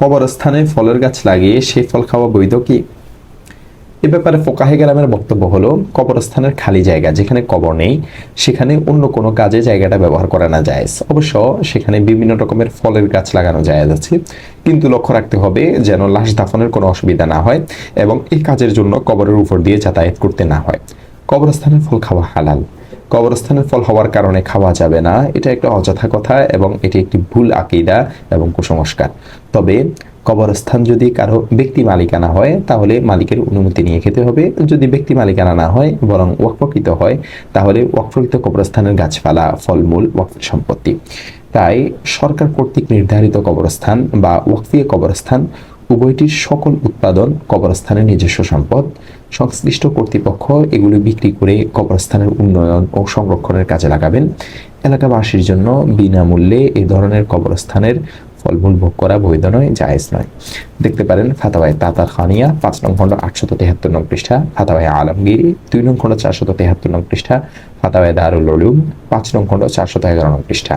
কবরস্থানে ফলের গাছ লাগিয়ে সেই ফল খাওয়া বৈধ কি? এ ব্যাপারে ফোকাহে গ্রামের বক্তব্য হলো, কবরস্থানের খালি জায়গা যেখানে কবর নেই, সেখানে অন্য কোনো কাজে জায়গাটা ব্যবহার করা না যায় অবশ্য সেখানে বিভিন্ন রকমের ফলের গাছ লাগানো যায় আছে। কিন্তু লক্ষ্য রাখতে হবে যেন লাশ দাফনের কোনো অসুবিধা না হয় এবং এই কাজের জন্য কবরের উপর দিয়ে যাতায়াত করতে না হয়। কবরস্থানের ফল খাওয়া হালাল। কবরস্থানের ফল হওয়ার কারণে খাওয়া যাবে না। এটা একটা অযথা কথা এবং এটি একটি ভুল আকিদা এবং কুসংস্কার। তবে কবরস্থান যদি কারও ব্যক্তি মালিকানা হয়, তাহলে মালিকের অনুমতি নিয়ে খেতে হবে। যদি ব্যক্তি মালিকানা না হয়, বরং ওয়াকফকৃত হয়, তাহলে ওয়াকফকৃত কবরস্থানের গাছপালা, ফলমূল ওয়াকফ সম্পত্তি। তাই সরকার কর্তৃক নির্ধারিত কবরস্থান বা ওয়াকফিয়ে কবরস্থান উভয়টির সকল উৎপাদন কবরস্থানের নিজস্ব সম্পদ। সংশ্লিষ্ট কর্তৃপক্ষ এগুলি বিক্রি করে কবরস্থানের উন্নয়ন ও সংরক্ষণের কাজে লাগাবেন। এলাকাবাসীর জন্য বিনামূল্যে এই ধরনের কবরস্থানের ফলমূল ভোগ করা বৈধ নয়, জায়েজ নয়। দেখতে পারেন ফাতাওয়ায় তাতার খানিয়া, পাঁচ নং খণ্ড আটশত তেহাত্তর নং পৃষ্ঠা, ফাতাওয়ায় আলমগিরি, দুই নং খণ্ড চারশত তেহাত্তর নং পৃষ্ঠা, ফাতাওয়ায় দারুল পাঁচ নং খণ্ড চারশত এগারো নং পৃষ্ঠা।